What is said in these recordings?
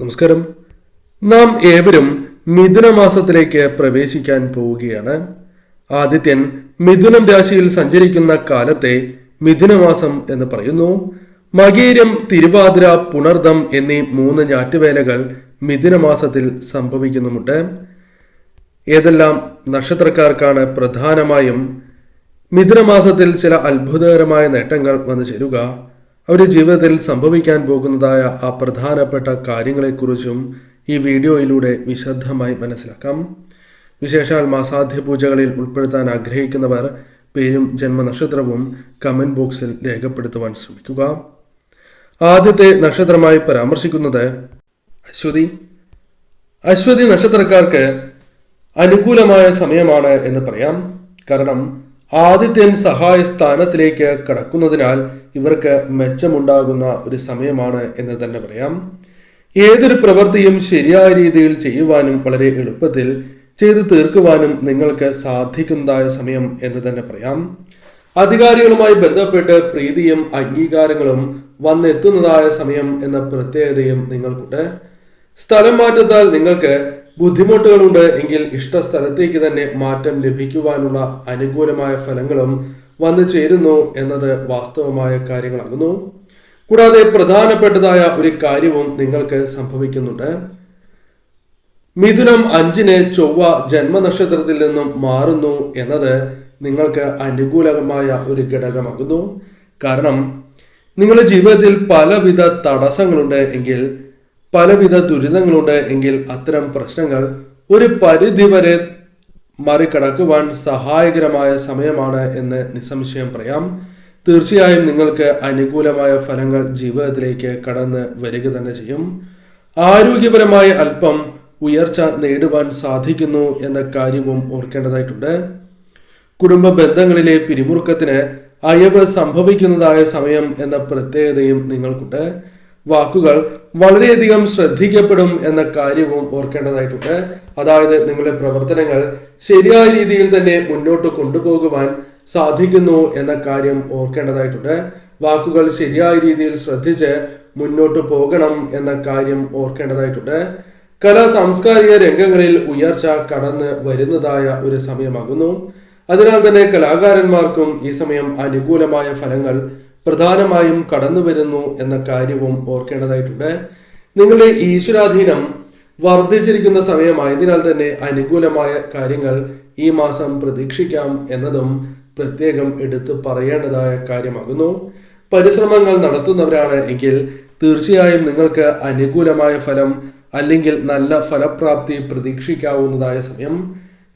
നമസ്കാരം. നാം ഏവരും മിഥുന മാസത്തിലേക്ക് പ്രവേശിക്കാൻ പോവുകയാണ്. ആദിത്യൻ മിഥുനം രാശിയിൽ സഞ്ചരിക്കുന്ന കാലത്തെ മിഥുനമാസം എന്ന് പറയുന്നു. മകീരം തിരുവാതിര പുണർദം എന്നീ മൂന്ന് ഞാറ്റുവേലകൾ മിഥുനമാസത്തിൽ സംഭവിക്കുന്നുമുണ്ട്. ഏതെല്ലാം നക്ഷത്രക്കാർക്കാണ് പ്രധാനമായും മിഥുനമാസത്തിൽ ചില അത്ഭുതകരമായ നേട്ടങ്ങൾ വന്നു ചേരുക? അവരുടെ ജീവിതത്തിൽ സംഭവിക്കാൻ പോകുന്നതായ ആ പ്രധാനപ്പെട്ട കാര്യങ്ങളെക്കുറിച്ചും ഈ വീഡിയോയിലൂടെ വിശദമായി മനസ്സിലാക്കാം. വിശേഷാൽ മാസാധ്യ പൂജകളിൽ ഉൾപ്പെടുത്താൻ ആഗ്രഹിക്കുന്നവർ പേരും ജന്മനക്ഷത്രവും കമന്റ് ബോക്സിൽ രേഖപ്പെടുത്തുവാൻ ശ്രമിക്കുക. ആദ്യത്തെ നക്ഷത്രമായി പരാമർശിക്കുന്നത് അശ്വതി. അശ്വതി നക്ഷത്രക്കാർക്ക് അനുകൂലമായ സമയമാണ് എന്ന് പറയാം. കാരണം ആദിത്യൻ സഹായ സ്ഥാനത്തിലേക്ക് കടക്കുന്നതിനാൽ ഇവർക്ക് മെച്ചമുണ്ടാകുന്ന ഒരു സമയമാണ് എന്ന് തന്നെ പറയാം. ഏതൊരു പ്രവൃത്തിയും ശരിയായ രീതിയിൽ ചെയ്യുവാനും വളരെ എളുപ്പത്തിൽ ചെയ്തു തീർക്കുവാനും നിങ്ങൾക്ക് സാധിക്കുന്നതായ സമയം എന്ന് തന്നെ പറയാം. അധികാരികളുമായി ബന്ധപ്പെട്ട് പ്രീതിയും അംഗീകാരങ്ങളും വന്നെത്തുന്നതായ സമയം എന്ന പ്രത്യേകതയും നിങ്ങൾക്കുണ്ട്. സ്ഥലം മാറ്റത്താൽ നിങ്ങൾക്ക് ബുദ്ധിമുട്ടുകളുണ്ട് എങ്കിൽ ഇഷ്ട സ്ഥലത്തേക്ക് തന്നെ മാറ്റം ലഭിക്കുവാനുള്ള അനുകൂലമായ ഫലങ്ങളും വന്നു ചേരുന്നു എന്നത് വാസ്തവമായ കാര്യങ്ങളാകുന്നു. കൂടാതെ പ്രധാനപ്പെട്ടതായ ഒരു കാര്യവും നിങ്ങൾക്ക് സംഭവിക്കുന്നുണ്ട്. മിഥുനം അഞ്ചിന് ചൊവ്വ ജന്മനക്ഷത്രത്തിൽ നിന്നും മാറുന്നു എന്നത് നിങ്ങൾക്ക് അനുകൂലമായ ഒരു ഘടകമാകുന്നു. കാരണം നിങ്ങളുടെ ജീവിതത്തിൽ പലവിധ തടസ്സങ്ങളുണ്ട് എങ്കിൽ പലവിധ ദുരിതങ്ങളുണ്ട് എങ്കിൽ അത്തരം പ്രശ്നങ്ങൾ ഒരു പരിധിവരെ മറികടക്കുവാൻ സഹായകരമായ സമയമാണ് എന്ന് നിസ്സംശയം പറയാം. തീർച്ചയായും നിങ്ങൾക്ക് അനുകൂലമായ ഫലങ്ങൾ ജീവിതത്തിലേക്ക് കടന്ന് വരിക തന്നെ ചെയ്യും. ആരോഗ്യപരമായ അല്പം ഉയർച്ച നേടുവാൻ സാധിക്കുന്നു എന്ന കാര്യവും ഓർക്കേണ്ടതായിട്ടുണ്ട്. കുടുംബ ബന്ധങ്ങളിലെ പിരിമുറുക്കത്തിന് അയവ് സംഭവിക്കുന്നതായ സമയം എന്ന പ്രത്യേകതയും നിങ്ങൾക്കുണ്ട്. വാക്കുകൾ വളരെയധികം ശ്രദ്ധിക്കപ്പെടും എന്ന കാര്യവും ഓർക്കേണ്ടതായിട്ടുണ്ട്. അതായത് നിങ്ങളുടെ പ്രവർത്തനങ്ങൾ ശരിയായ രീതിയിൽ തന്നെ മുന്നോട്ട് കൊണ്ടുപോകുവാൻ സാധിക്കുന്നു എന്ന കാര്യം ഓർക്കേണ്ടതായിട്ടുണ്ട്. വാക്കുകൾ ശരിയായ രീതിയിൽ ശ്രദ്ധിച്ച് മുന്നോട്ട് പോകണം എന്ന കാര്യം ഓർക്കേണ്ടതായിട്ടുണ്ട്. കലാ സാംസ്കാരിക രംഗങ്ങളിൽ ഉയർച്ച കടന്ന് വരുന്നതായ ഒരു സമയമാകുന്നു. അതിനാൽ തന്നെ കലാകാരന്മാർക്കും ഈ സമയം അനുകൂലമായ ഫലങ്ങൾ പ്രധാനമായും കടന്നു വരുന്നു എന്ന കാര്യവും ഓർക്കേണ്ടതായിട്ടുണ്ട്. നിങ്ങളുടെ ഈശ്വരാധീനം വർദ്ധിച്ചിരിക്കുന്ന സമയമായതിനാൽ തന്നെ അനുകൂലമായ കാര്യങ്ങൾ ഈ മാസം പ്രതീക്ഷിക്കാം എന്നതും പ്രത്യേകം എടുത്തു പറയേണ്ടതായ കാര്യമാകുന്നു. പരിശ്രമങ്ങൾ നടത്തുന്നവരാണ് എങ്കിൽ തീർച്ചയായും നിങ്ങൾക്ക് അനുകൂലമായ ഫലം അല്ലെങ്കിൽ നല്ല ഫലപ്രാപ്തി പ്രതീക്ഷിക്കാവുന്നതായ സമയം.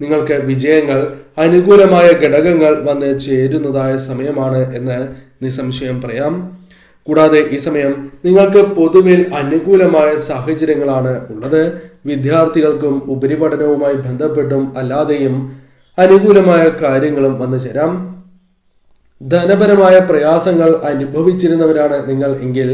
നിങ്ങൾക്ക് വിജയങ്ങൾ അനുകൂലമായ ഘടകങ്ങൾ വന്ന് ചേരുന്നതായ സമയമാണ് എന്ന് നിസ്സംശയം പറയാം. കൂടാതെ ഈ സമയം നിങ്ങൾക്ക് പൊതുവിൽ അനുകൂലമായ സാഹചര്യങ്ങളാണ് ഉള്ളത്. വിദ്യാർത്ഥികൾക്കും ഉപരിപഠനവുമായി ബന്ധപ്പെട്ടും അല്ലാതെയും അനുകൂലമായ കാര്യങ്ങളും വന്നു ചേരാം. ധനപരമായ പ്രയാസങ്ങൾ അനുഭവിച്ചിരുന്നവരാണ് നിങ്ങൾ എങ്കിൽ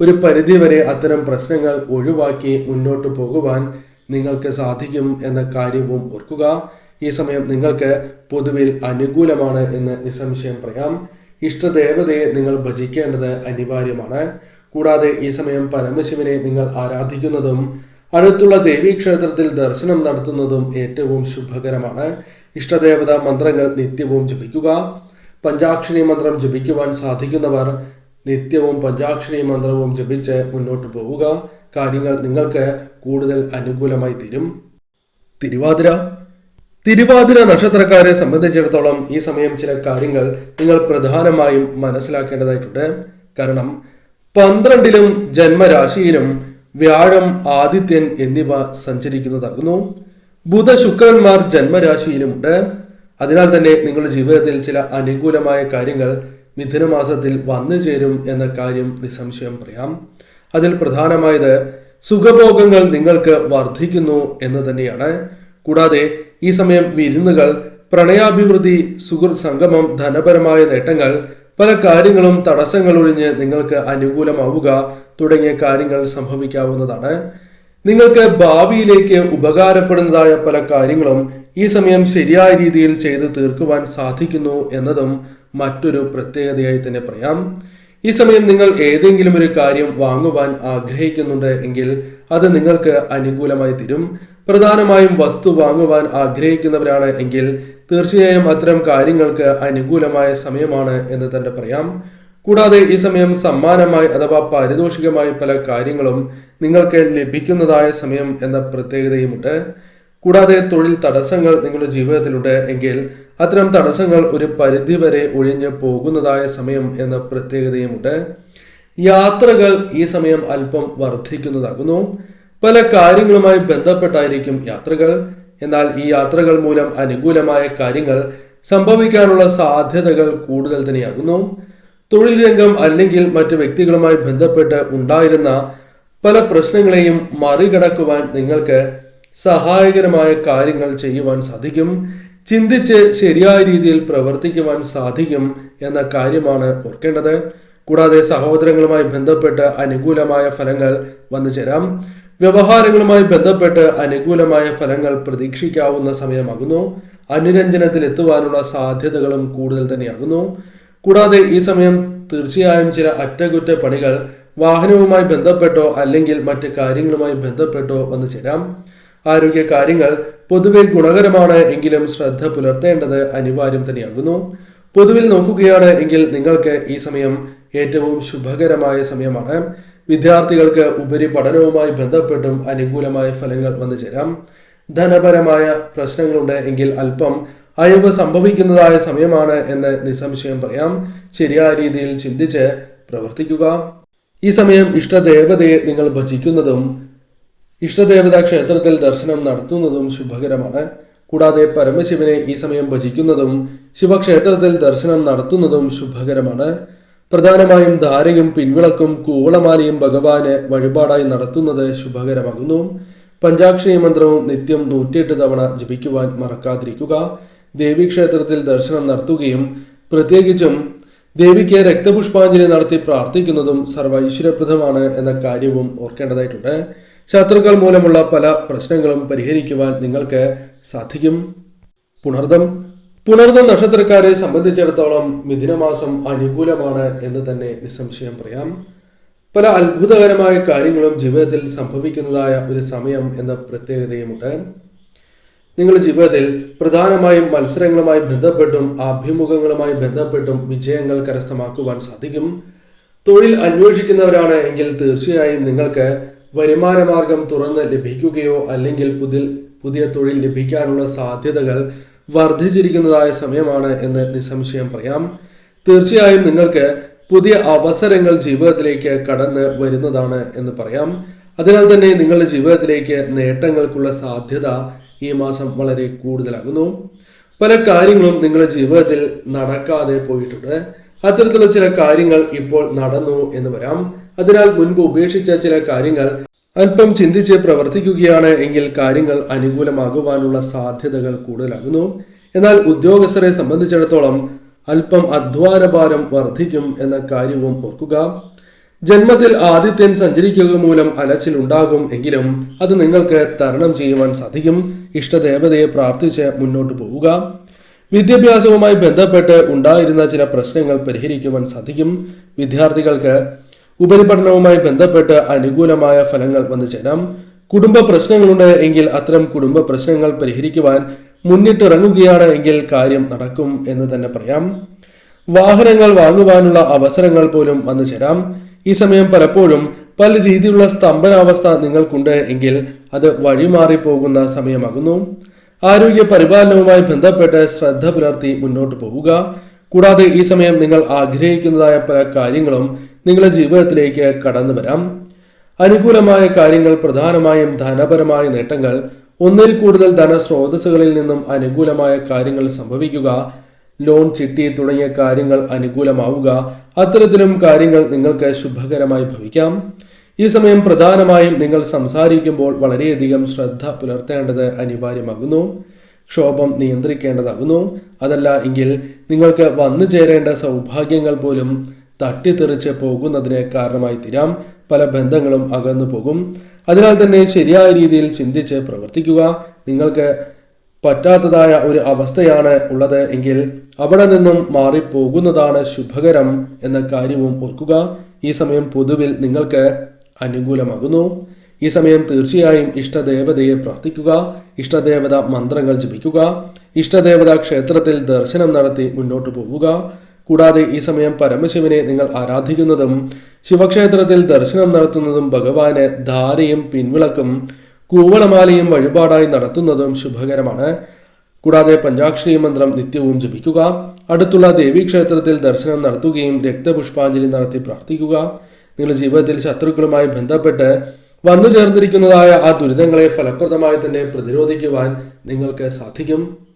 ഒരു പരിധിവരെ അത്തരം പ്രശ്നങ്ങൾ ഒഴിവാക്കി മുന്നോട്ട് പോകുവാൻ നിങ്ങൾക്ക് സാധിക്കും എന്ന കാര്യവും ഓർക്കുക. ഈ സമയം നിങ്ങൾക്ക് പൊതുവിൽ അനുകൂലമാണ് എന്ന് നിസ്സംശയം പറയാം. ഇഷ്ടദേവതയെ നിങ്ങൾ ഭജിക്കേണ്ടത് അനിവാര്യമാണ്. കൂടാതെ ഈ സമയം പരമശിവനെ നിങ്ങൾ ആരാധിക്കുന്നതും അടുത്തുള്ള ദേവീക്ഷേത്രത്തിൽ ദർശനം നടത്തുന്നതും ഏറ്റവും ശുഭകരമാണ്. ഇഷ്ടദേവത മന്ത്രങ്ങൾ നിത്യവും ജപിക്കുക. പഞ്ചാക്ഷരി മന്ത്രം ജപിക്കുവാൻ സാധിക്കുന്നവർ നിത്യവും പഞ്ചാക്ഷരി മന്ത്രവും ജപിച്ച് മുന്നോട്ട് പോവുക. കാര്യങ്ങൾ നിങ്ങൾക്ക് കൂടുതൽ അനുകൂലമായി തീരും. തിരുവാതിര തിരുവാതിര നക്ഷത്രക്കാരെ സംബന്ധിച്ചിടത്തോളം ഈ സമയം ചില കാര്യങ്ങൾ നിങ്ങൾ പ്രധാനമായും മനസ്സിലാക്കേണ്ടതായിട്ടുണ്ട്. കാരണം പന്ത്രണ്ടിലും ജന്മരാശിയിലും വ്യാഴം ആദിത്യൻ എന്നിവ സഞ്ചരിക്കുന്നതാകുന്നു. ബുധ ശുക്രന്മാർ ജന്മരാശിയിലുമുണ്ട്. അതിനാൽ തന്നെ നിങ്ങളുടെ ജീവിതത്തിൽ ചില അനുകൂലമായ കാര്യങ്ങൾ മിഥുനമാസത്തിൽ വന്നു ചേരും എന്ന കാര്യം നിസ്സംശയം പറയാം. അതിൽ പ്രധാനമായത് സുഖഭോഗങ്ങൾ നിങ്ങൾക്ക് വർദ്ധിക്കുന്നു എന്ന് തന്നെയാണ്. കൂടാതെ ഈ സമയം വിരുന്നുകൾ പ്രണയാഭിവൃദ്ധി സുഹൃത് സംഗമം ധനപരമായ നേട്ടങ്ങൾ പല കാര്യങ്ങളും തടസ്സങ്ങൾ ഒഴിഞ്ഞ് നിങ്ങൾക്ക് അനുകൂലമാവുക തുടങ്ങിയ കാര്യങ്ങൾ സംഭവിക്കാവുന്നതാണ്. നിങ്ങൾക്ക് ഭാവിയിലേക്ക് ഉപകാരപ്പെടുന്നതായ പല കാര്യങ്ങളും ഈ സമയം ശരിയായ രീതിയിൽ ചെയ്ത് തീർക്കുവാൻ സാധിക്കുന്നു എന്നതും മറ്റൊരു പ്രത്യേകതയായി തന്നെ പറയാം. ഈ സമയം നിങ്ങൾ ഏതെങ്കിലും ഒരു കാര്യം വാങ്ങുവാൻ ആഗ്രഹിക്കുന്നുണ്ട് എങ്കിൽ അത് നിങ്ങൾക്ക് അനുകൂലമായി തീരും. പ്രധാനമായും വസ്തു വാങ്ങുവാൻ ആഗ്രഹിക്കുന്നവരാണ് എങ്കിൽ തീർച്ചയായും അത്തരം കാര്യങ്ങൾക്ക് അനുകൂലമായ സമയമാണ് എന്ന് തന്നെ പറയാം. കൂടാതെ ഈ സമയം സമ്മാനമായി അഥവാ പാരിതോഷികമായി പല കാര്യങ്ങളും നിങ്ങൾക്ക് ലഭിക്കുന്നതായ സമയം എന്ന പ്രത്യേകതയുമുണ്ട്. കൂടാതെ തൊഴിൽ തടസ്സങ്ങൾ നിങ്ങളുടെ ജീവിതത്തിലുണ്ട് എങ്കിൽ അത്തരം തടസ്സങ്ങൾ ഒരു പരിധിവരെ ഒഴിഞ്ഞു പോകുന്നതായ സമയം എന്ന പ്രത്യേകതയുമുണ്ട്. യാത്രകൾ ഈ സമയം അല്പം വർദ്ധിക്കുന്നതാകുന്നു. പല കാര്യങ്ങളുമായി ബന്ധപ്പെട്ടായിരിക്കും യാത്രകൾ. എന്നാൽ ഈ യാത്രകൾ മൂലം അനുകൂലമായ കാര്യങ്ങൾ സംഭവിക്കാനുള്ള സാധ്യതകൾ കൂടുതൽ തന്നെയാകുന്നു. തൊഴിൽ രംഗം അല്ലെങ്കിൽ മറ്റ് വ്യക്തികളുമായി ബന്ധപ്പെട്ട് ഉണ്ടായിരുന്ന പല പ്രശ്നങ്ങളെയും മറികടക്കുവാൻ നിങ്ങൾക്ക് സഹായകരമായ കാര്യങ്ങൾ ചെയ്യുവാൻ സാധിക്കും. ചിന്തിച്ച് ശരിയായ രീതിയിൽ പ്രവർത്തിക്കുവാൻ സാധിക്കും എന്ന കാര്യമാണ് ഓർക്കേണ്ടത്. കൂടാതെ സഹോദരങ്ങളുമായി ബന്ധപ്പെട്ട് അനുകൂലമായ ഫലങ്ങൾ വന്നു ചേരാം. വ്യവഹാരങ്ങളുമായി ബന്ധപ്പെട്ട് അനുകൂലമായ ഫലങ്ങൾ പ്രതീക്ഷിക്കാവുന്ന സമയമാകുന്നു. അനുരഞ്ജനത്തിൽ എത്തുവാനുള്ള സാധ്യതകളും കൂടുതൽ തന്നെയാകുന്നു. കൂടാതെ ഈ സമയം തീർച്ചയായും ചില അറ്റകുറ്റ പണികൾ വാഹനവുമായി ബന്ധപ്പെട്ടോ അല്ലെങ്കിൽ മറ്റ് കാര്യങ്ങളുമായി ബന്ധപ്പെട്ടോ വന്നു ചേരാം. ആരോഗ്യ കാര്യങ്ങൾ പൊതുവെ ഗുണകരമാണ് എങ്കിലും ശ്രദ്ധ പുലർത്തേണ്ടത് അനിവാര്യം തന്നെയാകുന്നു. പൊതുവിൽ നോക്കുകയാണ് എങ്കിൽ നിങ്ങൾക്ക് ഈ സമയം ഏറ്റവും ശുഭകരമായ സമയമാണ്. വിദ്യാർത്ഥികൾക്ക് ഉപരി പഠനവുമായി ബന്ധപ്പെട്ടും അനുകൂലമായ ഫലങ്ങൾ വന്നു ചേരാം. ധനപരമായ പ്രശ്നങ്ങളുണ്ട് എങ്കിൽ അല്പം അയവ് സംഭവിക്കുന്നതായ സമയമാണ് എന്ന് നിസ്സംശയം പറയാം. ശരിയായ രീതിയിൽ ചിന്തിച്ച് പ്രവർത്തിക്കുക. ഈ സമയം ഇഷ്ടദേവതയെ നിങ്ങൾ ഭജിക്കുന്നതും ഇഷ്ടദേവതാ ക്ഷേത്രത്തിൽ ദർശനം നടത്തുന്നതും ശുഭകരമാണ്. കൂടാതെ പരമശിവനെ ഈ സമയം ഭജിക്കുന്നതും ശിവക്ഷേത്രത്തിൽ ദർശനം നടത്തുന്നതും ശുഭകരമാണ്. പ്രധാനമായും ധാരയും പിൻവിളക്കും കൂവളമാലയും ഭഗവാന് വഴിപാടായി നടത്തുന്നത് ശുഭകരമാകുന്നു. പഞ്ചാക്ഷരി മന്ത്രവും നിത്യം നൂറ്റിയെട്ട് തവണ ജപിക്കുവാൻ മറക്കാതിരിക്കുക. ദേവീക്ഷേത്രത്തിൽ ദർശനം നടത്തുകയും പ്രത്യേകിച്ചും ദേവിക്ക് രക്തപുഷ്പാഞ്ജലി നടത്തി പ്രാർത്ഥിക്കുന്നതും സർവൈശ്വര്യപ്രദമാണ് എന്ന കാര്യവും ഓർക്കേണ്ടതായിട്ടുണ്ട്. ശത്രുക്കൾ മൂലമുള്ള പല പ്രശ്നങ്ങളും പരിഹരിക്കുവാൻ നിങ്ങൾക്ക് സാധിക്കും. പുണർദം. പുണർദം നക്ഷത്രക്കാരെ സംബന്ധിച്ചിടത്തോളം മിഥുനമാസം അനുകൂലമാണ് എന്ന് തന്നെ നിസ്സംശയം പറയാം. പല അത്ഭുതകരമായ കാര്യങ്ങളും ജീവിതത്തിൽ സംഭവിക്കുന്നതായ ഒരു സമയം എന്ന പ്രത്യേകതയുമുണ്ട്. നിങ്ങളുടെ ജീവിതത്തിൽ പ്രധാനമായും മത്സരങ്ങളുമായി ബന്ധപ്പെട്ടും ആഭിമുഖങ്ങളുമായി ബന്ധപ്പെട്ടും വിജയങ്ങൾ കരസ്ഥമാക്കുവാൻ സാധിക്കും. തൊഴിൽ അന്വേഷിക്കുന്നവരാണ് എങ്കിൽ തീർച്ചയായും നിങ്ങൾക്ക് വരുമാന മാർഗം തുറന്ന് ലഭിക്കുകയോ അല്ലെങ്കിൽ പുതിയ പുതിയ തൊഴിൽ ലഭിക്കാനുള്ള സാധ്യതകൾ വർദ്ധിച്ചിരിക്കുന്നതായ സമയമാണ് എന്ന് നിസ്സംശയം പറയാം. തീർച്ചയായും നിങ്ങൾക്ക് പുതിയ അവസരങ്ങൾ ജീവിതത്തിലേക്ക് കടന്ന് വരുന്നതാണ് എന്ന് പറയാം. അതിനാൽ തന്നെ നിങ്ങളുടെ ജീവിതത്തിലേക്ക് നേട്ടങ്ങൾക്കുള്ള സാധ്യത ഈ മാസം വളരെ കൂടുതലാകുന്നു. പല കാര്യങ്ങളും നിങ്ങളുടെ ജീവിതത്തിൽ നടക്കാതെ പോയിട്ടുണ്ട്. അത്തരത്തിലുള്ള ചില കാര്യങ്ങൾ ഇപ്പോൾ നടന്നു എന്ന് വരാം. അതിനാൽ മുൻപ് ഉപേക്ഷിച്ച ചില കാര്യങ്ങൾ അല്പം ചിന്തിച്ച് പ്രവർത്തിക്കുകയാണ് എങ്കിൽ കാര്യങ്ങൾ അനുകൂലമാകുവാനുള്ള സാധ്യതകൾ കൂടുതലാകുന്നു. എന്നാൽ ഉദ്യോഗസ്ഥരെ സംബന്ധിച്ചിടത്തോളം അല്പം അധ്വാനഭാരം വർദ്ധിക്കും എന്ന കാര്യവും ഓർക്കുക. ജന്മത്തിൽ ആദിത്യൻ സഞ്ചരിക്കുക മൂലം അലച്ചിൽ ഉണ്ടാകും എങ്കിലും അത് നിങ്ങൾക്ക് തരണം ചെയ്യുവാൻ സാധിക്കും. ഇഷ്ടദേവതയെ പ്രാർത്ഥിച്ച് മുന്നോട്ട് പോവുക. വിദ്യാഭ്യാസവുമായി ബന്ധപ്പെട്ട് ഉണ്ടായിരുന്ന ചില പ്രശ്നങ്ങൾ പരിഹരിക്കുവാൻ സാധിക്കും. വിദ്യാർത്ഥികൾക്ക് ഉപരിപഠനവുമായി ബന്ധപ്പെട്ട് അനുകൂലമായ ഫലങ്ങൾ വന്നു ചേരാം. കുടുംബ പ്രശ്നങ്ങളുണ്ട് എങ്കിൽ അത്തരം കുടുംബ പ്രശ്നങ്ങൾ പരിഹരിക്കുവാൻ മുന്നിട്ടിറങ്ങുകയാണ് എങ്കിൽ കാര്യം നടക്കും എന്ന് തന്നെ പറയാം. വാഹനങ്ങൾ വാങ്ങുവാനുള്ള അവസരങ്ങൾ പോലും വന്നു ചേരാം. ഈ സമയം പലപ്പോഴും പല രീതിയിലുള്ള സ്തംഭനാവസ്ഥ നിങ്ങൾക്കുണ്ട് എങ്കിൽ അത് വഴിമാറി പോകുന്ന സമയമാകുന്നു. ആരോഗ്യ പരിപാലനവുമായി ബന്ധപ്പെട്ട് ശ്രദ്ധ പുലർത്തി മുന്നോട്ട് പോവുക. കൂടാതെ ഈ സമയം നിങ്ങൾ ആഗ്രഹിക്കുന്നതായ പല കാര്യങ്ങളും നിങ്ങളുടെ ജീവിതത്തിലേക്ക് കടന്നു വരാം. അനുകൂലമായ കാര്യങ്ങൾ പ്രധാനമായും ധനപരമായ നേട്ടങ്ങൾ ഒന്നിൽ കൂടുതൽ ധനസ്രോതസ്സുകളിൽ നിന്നും അനുകൂലമായ കാര്യങ്ങൾ സംഭവിക്കുക ലോൺ ചിട്ടി തുടങ്ങിയ കാര്യങ്ങൾ അനുകൂലമാവുക അത്തരത്തിലും കാര്യങ്ങൾ നിങ്ങൾക്ക് ശുഭകരമായി ഭവിക്കാം. ഈ സമയം പ്രധാനമായും നിങ്ങൾ സംസാരിക്കുമ്പോൾ വളരെയധികം ശ്രദ്ധ പുലർത്തേണ്ടത് അനിവാര്യമാകുന്നു. ക്ഷോഭം നിയന്ത്രിക്കേണ്ടതാകുന്നു. അതല്ല എങ്കിൽ നിങ്ങൾക്ക് വന്നു ചേരേണ്ട സൗഭാഗ്യങ്ങൾ പോലും തട്ടിത്തെറിച്ച് പോകുന്നതിന് കാരണമായി തീരാം. പല ബന്ധങ്ങളും അകന്നു പോകും. അതിനാൽ തന്നെ ശരിയായ രീതിയിൽ ചിന്തിച്ച് പ്രവർത്തിക്കുക. നിങ്ങൾക്ക് പറ്റാത്തതായ ഒരു അവസ്ഥയാണ് ഉള്ളത് എങ്കിൽ അവിടെ നിന്നും മാറിപ്പോകുന്നതാണ് ശുഭകരം എന്ന കാര്യവും ഓർക്കുക. ഈ സമയം പൊതുവിൽ നിങ്ങൾക്ക് അനുകൂലമാകുന്നു. ഈ സമയം തീർച്ചയായും ഇഷ്ടദേവതയെ പ്രാർത്ഥിക്കുക. ഇഷ്ടദേവത മന്ത്രങ്ങൾ ജപിക്കുക. ഇഷ്ടദേവത ക്ഷേത്രത്തിൽ ദർശനം നടത്തി മുന്നോട്ട് പോവുക. കൂടാതെ ഈ സമയം പരമശിവനെ നിങ്ങൾ ആരാധിക്കുന്നതും ശിവക്ഷേത്രത്തിൽ ദർശനം നടത്തുന്നതും ഭഗവാന് ധാരയും പിൻവിളക്കും കൂവളമാലയും വഴിപാടായി നടത്തുന്നതും ശുഭകരമാണ്. കൂടാതെ പഞ്ചാക്ഷരി മന്ത്രം നിത്യവും ജപിക്കുക. അടുത്തുള്ള ദേവീക്ഷേത്രത്തിൽ ദർശനം നടത്തുകയും രക്തപുഷ്പാഞ്ജലി നടത്തി പ്രാർത്ഥിക്കുക. നിങ്ങളുടെ ജീവിതത്തിൽ ശത്രുക്കളുമായി ബന്ധപ്പെട്ട് വന്നു ചേർന്നിരിക്കുന്നതായ ആ ദുരിതങ്ങളെ ഫലപ്രദമായി തന്നെ പ്രതിരോധിക്കുവാൻ നിങ്ങൾക്ക് സാധിക്കും.